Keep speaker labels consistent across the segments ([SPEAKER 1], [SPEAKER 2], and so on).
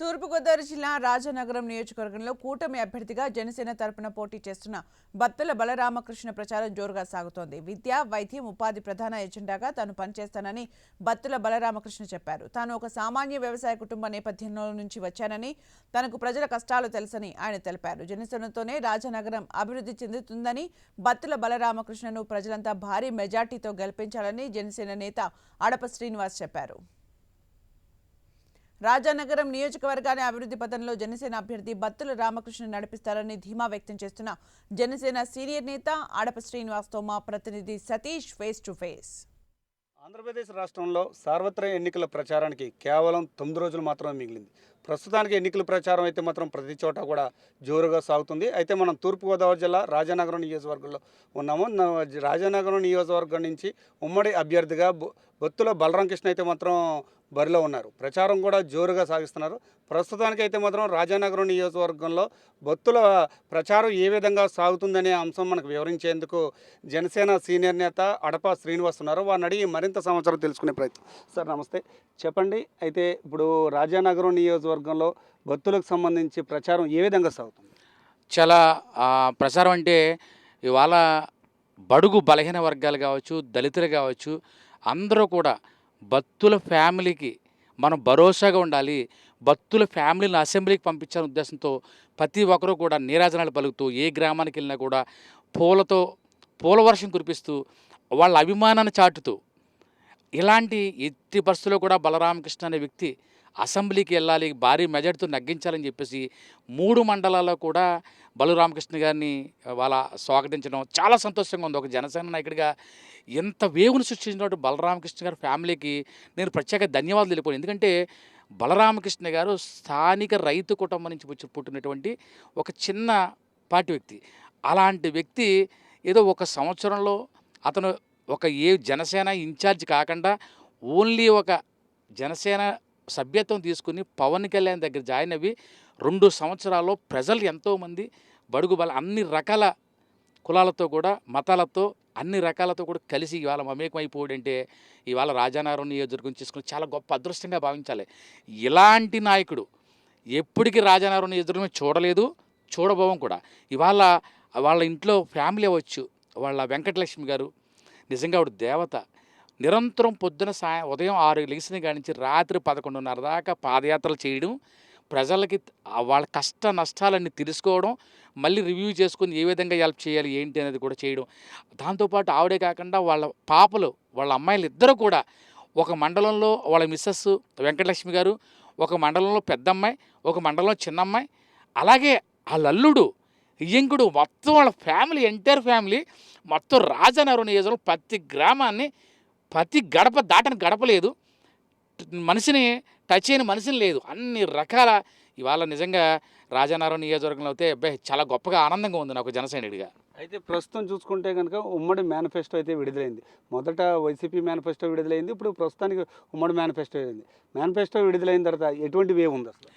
[SPEAKER 1] తూర్పుగోదావరి జిల్లా రాజనగరం నియోజకవర్గంలో కూటమి అభ్యర్థిగా జనసేన తరపున పోటీ చేస్తున్న బత్తల బలరామకృష్ణ ప్రచారం జోరుగా సాగుతోంది. విద్య వైద్యం ఉపాధి ప్రధాన ఎజెండాగా తాను పనిచేస్తానని బత్తుల బలరామకృష్ణ చెప్పారు. తాను ఒక సామాన్య వ్యవసాయ కుటుంబ నేపథ్యంలో నుంచి వచ్చానని తనకు ప్రజల కష్టాలు తెలుసని ఆయన తెలిపారు. జనసేనతోనే రాజనగరం అభివృద్ధి చెందుతుందని బత్తుల బలరామకృష్ణను ప్రజలంతా భారీ మెజార్టీతో గెలిపించాలని జనసేన నేత అడప శ్రీనివాస్ చెప్పారు. రాజానగరం నియోజకవర్గాన్ని అభివృద్ధి పథంలో జనసేన అభ్యర్థి బత్తుల రామకృష్ణ నడిపిస్తారని ధీమా వ్యక్తం చేస్తున్న జనసేన సీనియర్ నేత ఆడప శ్రీనివాస్తో మా ప్రతినిధి Satish face to face.
[SPEAKER 2] Andhra Pradesh రాష్ట్రంలో సార్వత్రిక ఎన్నికల ప్రచారానికి కేవలం తొమ్మిది రోజులు మాత్రమే మిగిలింది. ప్రస్తుతానికి ఎన్నికల ప్రచారం అయితే మాత్రం ప్రతి చోట కూడా జోరుగా సాగుతుంది. అయితే మనం తూర్పుగోదావరి జిల్లా రాజానగరం నియోజకవర్గంలో ఉన్నాము. రాజానగరం నియోజకవర్గం నుంచి ఉమ్మడి అభ్యర్థిగా బొత్తుల బలరామకృష్ణ అయితే మాత్రం బరిలో ఉన్నారు. ప్రచారం కూడా జోరుగా సాగిస్తున్నారు. ప్రస్తుతానికి అయితే మాత్రం రాజానగరం నియోజకవర్గంలో భక్తుల ప్రచారం ఏ విధంగా సాగుతుందనే అంశం మనకు వివరించేందుకు జనసేన సీనియర్ నేత అడప శ్రీనివాస్ ఉన్నారు. వారిని అడిగి మరింత సమాచారం తెలుసుకునే ప్రయత్నం. సార్ నమస్తే. చెప్పండి. అయితే ఇప్పుడు రాజానగరం నియోజకవర్గంలో భక్తులకు సంబంధించి ప్రచారం ఏ విధంగా సాగుతుంది?
[SPEAKER 3] చాలా ప్రచారం అంటే ఇవాళ బడుగు బలహీన వర్గాలు కావచ్చు దళితులు కావచ్చు అందరూ కూడా భక్తుల ఫ్యామిలీకి మనం భరోసాగా ఉండాలి. భక్తుల ఫ్యామిలీని అసెంబ్లీకి పంపించాలనే ఉద్దేశంతో ప్రతి ఒక్కరూ కూడా నీరాజనాలు పలుకుతూ ఏ గ్రామానికి వెళ్ళినా కూడా పూలతో పూల వర్షం కురిపిస్తూ వాళ్ళ అభిమానాన్ని చాటుతూ ఇలాంటి ఎట్టి పరిస్థితుల్లో కూడా బలరామకృష్ణ అనే వ్యక్తి అసెంబ్లీకి వెళ్ళాలి భారీ మెజార్టీతో నగ్గించాలని చెప్పేసి మూడు మండలాల్లో కూడా బలరామకృష్ణ గారిని వాళ్ళ స్వాగతించడం చాలా సంతోషంగా ఉంది. ఒక జనసేన నాయకుడిగా ఎంత వేగును సృష్టించినట్టు బలరామకృష్ణ గారి ఫ్యామిలీకి నేను ప్రత్యేక ధన్యవాదాలు తెలిపాను ఎందుకంటే బలరామకృష్ణ గారు స్థానిక రైతు కుటుంబం నుంచి వచ్చి పుట్టినటువంటి ఒక చిన్న పాటి వ్యక్తి. అలాంటి వ్యక్తి ఏదో ఒక సంవత్సరంలో అతను ఒక ఏ జనసేన ఇన్ఛార్జ్ కాకుండా ఓన్లీ ఒక జనసేన సభ్యత్వం తీసుకుని పవన్ కళ్యాణ్ దగ్గర జాయిన్ అయ్యి రెండు సంవత్సరాల్లో ప్రజలు ఎంతోమంది బడుగు బల అన్ని రకాల కులాలతో కూడా మతాలతో అన్ని రకాలతో కూడా కలిసి ఇవాళ మమేకమైపోడంటే ఇవాళ రాజానగరం నియోజకవర్గం తీసుకుని చాలా గొప్ప అదృష్టంగా భావించాలి. ఇలాంటి నాయకుడు ఎప్పటికీ రాజానగరం నియోజకవర్గం చూడలేదు చూడబోవం కూడా. ఇవాళ వాళ్ళ ఇంట్లో ఫ్యామిలీ అవ్వచ్చు వాళ్ళ వెంకటలక్ష్మి గారు నిజంగా ఆవిడ దేవత. నిరంతరం పొద్దున సాయం ఉదయం ఆరు లెగిసిన కాడి నుంచి రాత్రి పదకొండున్నర దాకా పాదయాత్రలు చేయడం ప్రజలకి వాళ్ళ కష్ట నష్టాలన్నీ తెలుసుకోవడం మళ్ళీ రివ్యూ చేసుకొని ఏ విధంగా హెల్ప్ చేయాలి ఏంటి అనేది కూడా చేయడం. దాంతోపాటు ఆవిడే కాకుండా వాళ్ళ పాపలు వాళ్ళ అమ్మాయిలు ఇద్దరు కూడా ఒక మండలంలో వాళ్ళ మిస్సెస్ వెంకటలక్ష్మి గారు ఒక మండలంలో పెద్ద అమ్మాయి ఒక మండలంలో చిన్న అమ్మాయి అలాగే వాళ్ళ అల్లుడు ఇంకుడు మొత్తం వాళ్ళ ఫ్యామిలీ ఎంటైర్ ఫ్యామిలీ మొత్తం రాజనగరం నియోజకవర్గం ప్రతి గ్రామాన్ని ప్రతి గడప దాటని గడప లేదు మనిషిని టచ్ చేయని మనిషిని లేదు. అన్ని రకాల ఇవాళ నిజంగా రాజానగరం నియోజకవర్గంలో అయితే అబ్బాయి చాలా గొప్పగా ఆనందంగా ఉంది నాకు జనసైనికుడిగా.
[SPEAKER 2] అయితే ప్రస్తుతం చూసుకుంటే కనుక ఉమ్మడి మేనిఫెస్టో అయితే విడుదలైంది. మొదట వైసీపీ మేనిఫెస్టో విడుదలైంది ఇప్పుడు ప్రస్తుతానికి ఉమ్మడి మేనిఫెస్టో అయింది మేనిఫెస్టో విడుదలైన తర్వాత ఎటువంటి వే ఉంది అసలు?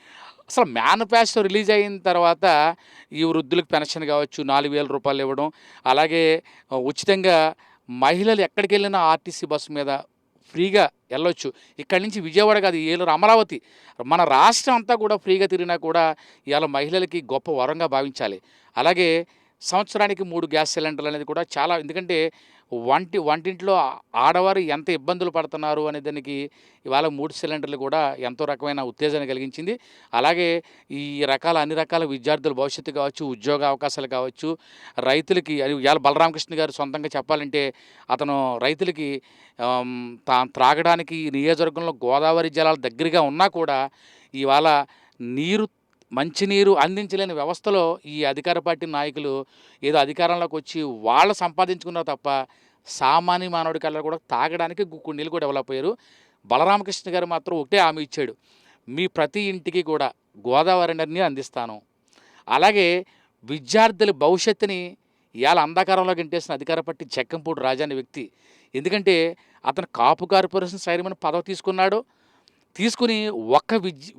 [SPEAKER 3] అసలు మేనిఫెస్టో రిలీజ్ అయిన తర్వాత ఈ వృద్ధులకు పెన్షన్ కావచ్చు నాలుగు వేల రూపాయలు ఇవ్వడం అలాగే ఉచితంగా మహిళలు ఎక్కడికి వెళ్ళినా ఆర్టీసీ బస్సు మీద ఫ్రీగా వెళ్ళొచ్చు ఇక్కడి నుంచి విజయవాడ కాదు ఏలూరు అమరావతి. మన రాష్ట్రం అంతా కూడా ఫ్రీగా తిరిగినా కూడా ఇవాళ మహిళలకి గొప్ప వరంగా భావించాలి. అలాగే సంవత్సరానికి మూడు గ్యాస్ సిలిండర్లు అనేది కూడా చాలా ఎందుకంటే వంటి వంటింట్లో ఆడవారు ఎంత ఇబ్బందులు పడుతున్నారు అనే దానికి ఇవాళ మూడు సిలిండర్లు కూడా ఎంతో రకమైన ఉత్తేజన కలిగించింది. అలాగే ఈ రకాల అన్ని రకాల విద్యార్థుల భవిష్యత్తు కావచ్చు ఉద్యోగ అవకాశాలు కావచ్చు రైతులకి అది ఇవాళ బలరామకృష్ణ గారు సొంతంగా చెప్పాలంటే అతను రైతులకి తా త్రాగడానికి నియోజకవర్గంలో గోదావరి జలాల దగ్గరగా ఉన్నా కూడా ఇవాళ నీరు మంచినీరు అందించలేని వ్యవస్థలో ఈ అధికార పార్టీ నాయకులు ఏదో అధికారంలోకి వచ్చి వాళ్ళు సంపాదించుకున్నారు తప్ప సామాన్య మానవుడి కల్లా కూడా తాగడానికి గుక్కు నీళ్ళు కూడా డెవలప్ అయ్యారు. బలరామకృష్ణ గారు మాత్రం ఒకటే హామీ ఇచ్చాడు. మీ ప్రతి ఇంటికి కూడా గోదావరి నీరు అందిస్తాను. అలాగే విద్యార్థుల భవిష్యత్తుని ఇవాళ అంధకారంలో గంటేసిన అధికార పార్టీ చెక్కంపూడి రాజా అనే వ్యక్తి. ఎందుకంటే అతను కాపు కార్పొరేషన్ సైరమని పదవి తీసుకున్నాడు. తీసుకుని ఒక్క విద్య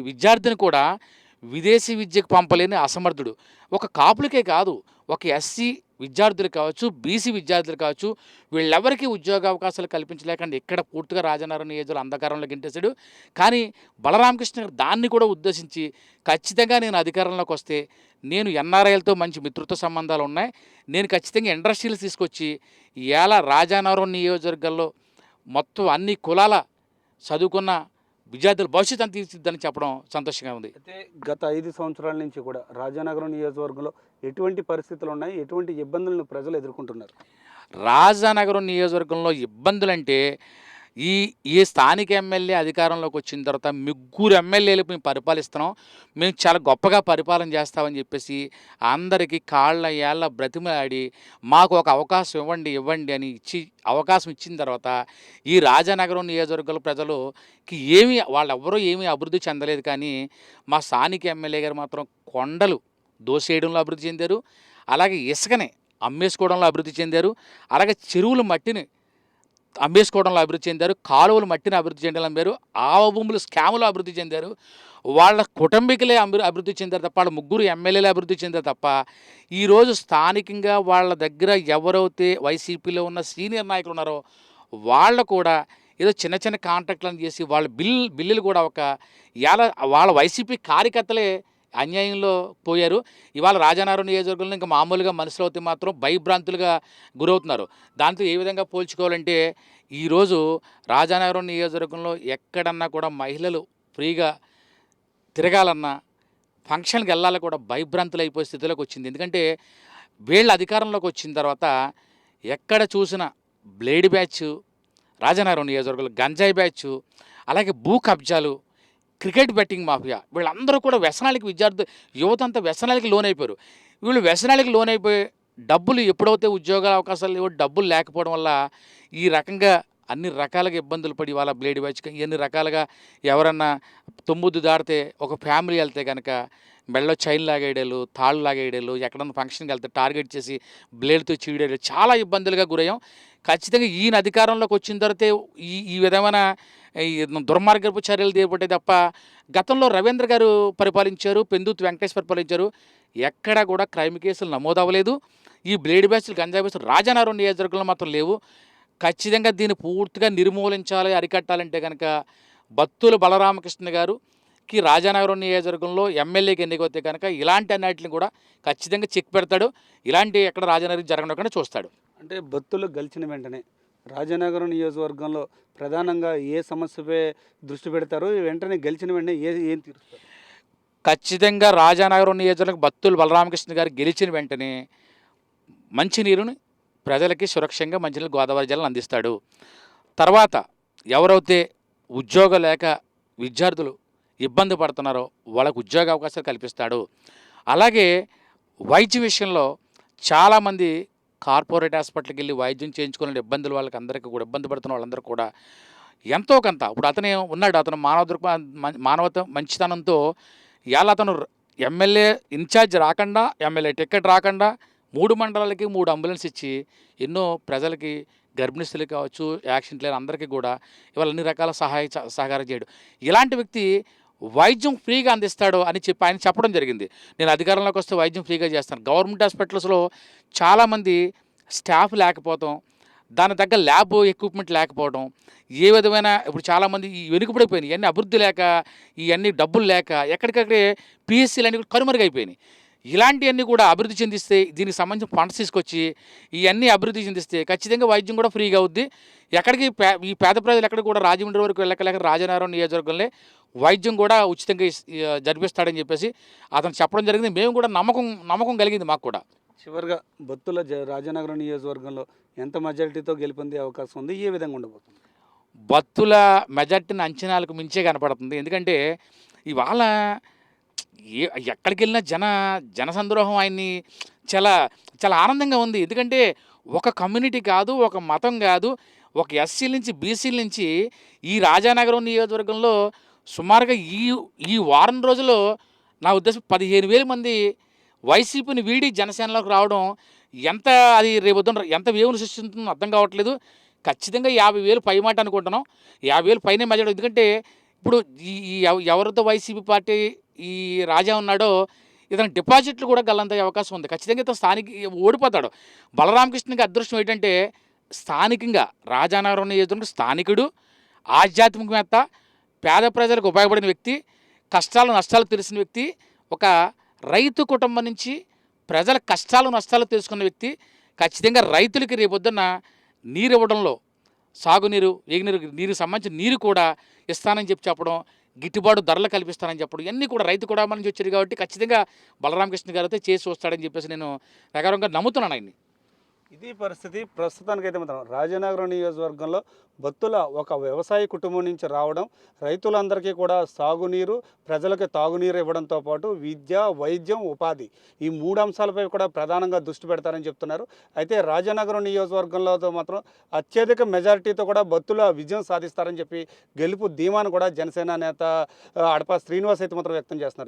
[SPEAKER 3] విద్యార్థిని కూడా విదేశీ విద్యకు పంపలేని అసమర్థుడు. ఒక కాపులకే కాదు ఒక ఎస్సీ విద్యార్థులు కావచ్చు బీసీ విద్యార్థులు కావచ్చు వీళ్ళెవరికీ ఉద్యోగ అవకాశాలు కల్పించలేకుండా ఇక్కడ పూర్తిగా రాజనారాయణ నియోజకవర్గం అంధకారంలో గింటేశాడు. కానీ బలరామకృష్ణ గారు దాన్ని కూడా ఉద్దేశించి ఖచ్చితంగా నేను అధికారంలోకి వస్తే నేను ఎన్ఆర్ఐలతో మంచి మిత్రత్వ సంబంధాలు ఉన్నాయి. నేను ఖచ్చితంగా ఇండస్ట్రీలు తీసుకొచ్చి ఇవాళ రాజానగరం నియోజకవర్గంలో మొత్తం అన్ని కులాల చదువుకున్న విద్యార్థుల భవిష్యత్తు అని తీర్చిద్దని చెప్పడం సంతోషంగా ఉంది.
[SPEAKER 2] అయితే గత ఐదు సంవత్సరాల నుంచి కూడా రాజానగరం నియోజకవర్గంలో ఎటువంటి పరిస్థితులు ఉన్నాయి? ఎటువంటి ఇబ్బందులను ప్రజలు ఎదుర్కొంటున్నారు?
[SPEAKER 3] రాజానగరం నియోజకవర్గంలో ఇబ్బందులంటే ఈ ఈ స్థానిక ఎమ్మెల్యే అధికారంలోకి వచ్చిన తర్వాత ముగ్గురు ఎమ్మెల్యేలు మేము పరిపాలిస్తున్నాం. మేము చాలా గొప్పగా పరిపాలన చేస్తామని చెప్పేసి అందరికీ కాళ్ళ ఏళ్ళ బ్రతిమలాడి మాకు ఒక అవకాశం ఇవ్వండి ఇవ్వండి అని ఇచ్చి అవకాశం ఇచ్చిన తర్వాత ఈ రాజానగరం నియోజకవర్గాల ప్రజలుకి ఏమీ వాళ్ళెవ్వరూ ఏమీ అభివృద్ధి చెందలేదు కానీ మా స్థానిక ఎమ్మెల్యే గారు మాత్రం కొండలు దోసేయడంలో అభివృద్ధి చెందారు. అలాగే ఇసుకని అమ్మేసుకోవడంలో అభివృద్ధి చెందారు. అలాగే చెరువులు మట్టిని అమ్మేసుకోవడంలో అభివృద్ధి చెందారు కాలువలు మట్టిని అభివృద్ధి చెందడం వేరు ఆవ భూములు స్కాములు అభివృద్ధి చెందారు. వాళ్ళ కుటుంబీకులే అభి అభివృద్ధి చెందారు తప్ప వాళ్ళ ముగ్గురు ఎమ్మెల్యేలు అభివృద్ధి చెందారు తప్ప ఈరోజు స్థానికంగా వాళ్ళ దగ్గర ఎవరైతే వైసీపీలో ఉన్న సీనియర్ నాయకులు ఉన్నారో వాళ్ళు కూడా ఏదో చిన్న చిన్న కాంట్రాక్ట్లను చేసి వాళ్ళ బిల్ బిల్లులు కూడా ఒక ఇవాళ వాళ్ళ వైసీపీ కార్యకర్తలే అన్యాయంలో పోయారు. ఇవాళ రాజానగరం నియోజకవర్గంలో ఇంకా మామూలుగా మనుషులు అయితే మాత్రం భయభ్రాంతులుగా గురవుతున్నారు. దాంతో ఏ విధంగా పోల్చుకోవాలంటే ఈరోజు రాజానగరం నియోజకవర్గంలో ఎక్కడన్నా కూడా మహిళలు ఫ్రీగా తిరగాలన్నా ఫంక్షన్కి వెళ్ళాలి కూడా భయభ్రాంతులు అయిపోయే స్థితిలోకి వచ్చింది. ఎందుకంటే వీళ్ళ అధికారంలోకి వచ్చిన తర్వాత ఎక్కడ చూసిన బ్లేడ్ బ్యాచ్ రాజానగరం నియోజకవర్గంలో గంజాయి బ్యాచ్ అలాగే భూ కబ్జాలు క్రికెట్ బెట్టింగ్ మాఫియా. వీళ్ళందరూ కూడా వ్యసనాలకి విద్యార్థి యువత అంతా వ్యసనాలకి లోన్ అయిపోయారు వీళ్ళు వ్యసనాలకి లోన్ అయిపోయి డబ్బులు ఎప్పుడైతే ఉద్యోగాల అవకాశాలు లేవో డబ్బులు లేకపోవడం వల్ల ఈ రకంగా అన్ని రకాలుగా ఇబ్బందులు పడి వాళ్ళ బ్లేడ్ బ్యాచ్కి ఎన్ని రకాలుగా ఎవరన్నా తొమ్మిది దాడితే ఒక ఫ్యామిలీ వెళ్తే కనుక మెడలో చైన్ లాగేయడాలు తాళ్ళు లాగేయడాలు ఎక్కడన్నా ఫంక్షన్కి వెళ్తే టార్గెట్ చేసి బ్లేడ్తో చీడేయడం చాలా ఇబ్బందులుగా గురయ్యాం. ఖచ్చితంగా ఈయన అధికారంలోకి వచ్చిన తర్వాత ఈ ఈ విధమైన ఈ దుర్మార్గపు చర్యలు చేపట్టే తప్ప గతంలో రవీంద్ర గారు పరిపాలించారు పెందుతు వెంకటేష్ పరిపాలించారు. ఎక్కడా కూడా క్రైమ్ కేసులు నమోదు అవ్వలేదు ఈ బ్లేడ్ బ్యాచ్లు గంజా బ్యాచ్లు రాజానగరం నియోజకవర్గంలో మాత్రం లేవు. ఖచ్చితంగా దీన్ని పూర్తిగా నిర్మూలించాలి అరికట్టాలంటే కనుక బత్తుల బలరామకృష్ణ గారు గారుకి రాజానగరం నియోజకవర్గంలో ఎమ్మెల్యేకి ఎన్నికైతే కనుక ఇలాంటి అన్నిటిని కూడా ఖచ్చితంగా చెక్ పెడతాడు. ఇలాంటి ఎక్కడ రాజానగరం జరగకుండా చూస్తాడు.
[SPEAKER 2] అంటే భక్తులు గెలిచిన వెంటనే రాజానగరం నియోజకవర్గంలో ప్రధానంగా ఏ సమస్యపై దృష్టి పెడతారు వెంటనే గెలిచిన వెంటనే ఏ ఏం తీరుస్తారు?
[SPEAKER 3] ఖచ్చితంగా రాజానగరం నియోజకవర్గం బత్తుల బలరామకృష్ణ గారు గెలిచిన వెంటనే మంచినీరుని ప్రజలకి సురక్షంగా మంచినీళ్ళు గోదావరి జలం అందిస్తాడు. తర్వాత ఎవరైతే ఉద్యోగం లేక విద్యార్థులు ఇబ్బంది పడుతున్నారో వాళ్ళకు ఉద్యోగ అవకాశాలు కల్పిస్తాడు. అలాగే వైద్య విషయంలో చాలామంది కార్పొరేట్ హాస్పిటల్కి వెళ్ళి వైద్యం చేయించుకునే ఇబ్బందులు వాళ్ళకి అందరికీ కూడా ఇబ్బంది పడుతున్న వాళ్ళందరూ కూడా ఎంతో కొంత. ఇప్పుడు అతనే ఉన్నాడు అతను మానవ దృక్ప మానవత మంచితనంతో ఇవాళ అతను ఎమ్మెల్యే ఇన్ఛార్జ్ రాకుండా ఎమ్మెల్యే టికెట్ రాకుండా మూడు మండలాలకి మూడు అంబులెన్స్ ఇచ్చి ఎన్నో ప్రజలకి గర్భిణిస్తులు కావచ్చు యాక్సిడెంట్ లేని అందరికీ కూడా ఇవాళ అన్ని రకాల సహాయ సహకారం చేయడు. ఇలాంటి వ్యక్తి వైద్యం ఫ్రీగా అందిస్తాడు అని చెప్పి ఆయన చెప్పడం జరిగింది. నేను అధికారంలోకి వస్తే వైద్యం ఫ్రీగా చేస్తాను. గవర్నమెంట్ హాస్పిటల్స్లో చాలామంది స్టాఫ్ లేకపోవడం దాని తగ్గ ల్యాబ్ ఎక్విప్మెంట్ లేకపోవడం ఏ విధమైన ఇప్పుడు చాలామంది ఈ వెనుకబడిపోయినాయి. ఇవన్నీ అభివృద్ధి లేక ఇవన్నీ డబ్బులు లేక ఎక్కడికక్కడే పిఎస్సీలు అన్నీ కూడా కనుమరుగైపోయినాయి. ఇలాంటివన్నీ కూడా అభివృద్ధి చెందిస్తే దీనికి సంబంధించిన ఫండ్స్ తీసుకొచ్చి ఇవన్నీ అభివృద్ధి చెందిస్తే ఖచ్చితంగా వైద్యం కూడా ఫ్రీగా అవుద్ది. ఎక్కడికి పే ఈ పేద ప్రజలు ఎక్కడికి కూడా రాజమండ్రి వరకు వెళ్ళకలేక రాజనగరం నియోజకవర్గంలో వైద్యం కూడా ఉచితంగా జరిపిస్తాడని చెప్పేసి అతను చెప్పడం జరిగింది. మేము కూడా నమ్మకం నమ్మకం కలిగింది మాకు కూడా.
[SPEAKER 2] చివరిగా బత్తుల జ రాజానగరం నియోజకవర్గంలో ఎంత మెజారిటీతో గెలుపొందే అవకాశం ఉంది? ఏ విధంగా ఉండబోతుంది?
[SPEAKER 3] భక్తుల మెజార్టీని అంచనాలకు మించే కనపడుతుంది. ఎందుకంటే ఇవాళ ఏ ఎక్కడికి వెళ్ళినా జన జనసంద్రోహం ఆయన్ని చాలా చాలా ఆనందంగా ఉంది. ఎందుకంటే ఒక కమ్యూనిటీ కాదు ఒక మతం కాదు ఒక ఎస్సీల నుంచి బీసీల నుంచి ఈ రాజానగరం నియోజకవర్గంలో సుమారుగా ఈ ఈ వారం రోజుల్లో నా ఉద్దేశం పదిహేను వేల మంది వైసీపీని వీడి జనసేనలోకి రావడం ఎంత అది రేపొద్దున ఎంత వేవులు సృష్టిస్తుందో అర్థం కావట్లేదు. ఖచ్చితంగా యాభై వేలు పై మాట అనుకుంటున్నాం. యాభై వేలు పైనే మెజార్టీ ఎందుకంటే ఇప్పుడు ఈ ఈ ఎవ- ఎవరితో వైసీపీ పార్టీ ఈ రాజా ఉన్నాడో ఇతను డిపాజిట్లు కూడా గల్లంతయ్యే అవకాశం ఉంది. ఖచ్చితంగా ఇతను స్థానిక ఓడిపోతాడు. బలరామకృష్ణకి అదృష్టం ఏంటంటే స్థానికంగా రాజానగరం నియోజకవర్గం స్థానికుడు ఆధ్యాత్మికవేత్త పేద ప్రజలకు ఉపయోగపడిన వ్యక్తి కష్టాలు నష్టాలు తెలిసిన వ్యక్తి ఒక రైతు కుటుంబం నుంచి ప్రజల కష్టాలు నష్టాలు తెలుసుకున్న వ్యక్తి ఖచ్చితంగా రైతులకి రేపొద్దున్న నీరు ఇవ్వడంలో సాగునీరు వేగినీరు నీరు సంబంధించిన నీరు కూడా ఇస్తానని చెప్పి చెప్పడం గిట్టుబాటు ధరలు కల్పిస్తానని చెప్పడం ఇవన్నీ కూడా రైతు కూడా నుంచి వచ్చారు కాబట్టి ఖచ్చితంగా బలరామకృష్ణ గారు అయితే చేసి వస్తాడని చెప్పేసి నేను రకరకంగా నమ్ముతున్నాను ఆయన్ని.
[SPEAKER 2] ఇది పరిస్థితి ప్రస్తుతానికైతే మాత్రం రాజనగరం నియోజకవర్గంలో భక్తుల ఒక వ్యవసాయ కుటుంబం నుంచి రావడం రైతులందరికీ కూడా సాగునీరు ప్రజలకు తాగునీరు ఇవ్వడంతో పాటు విద్య వైద్యం ఉపాధి ఈ మూడు అంశాలపై కూడా ప్రధానంగా దృష్టి పెడతారని చెప్తున్నారు. అయితే రాజనగరం నియోజకవర్గంలో మాత్రం అత్యధిక మెజారిటీతో కూడా భక్తుల విజయం సాధిస్తారని చెప్పి గెలుపు ధీమాను కూడా జనసేన నేత అడప శ్రీనివాస్ అయితే మాత్రం వ్యక్తం చేస్తున్నారు.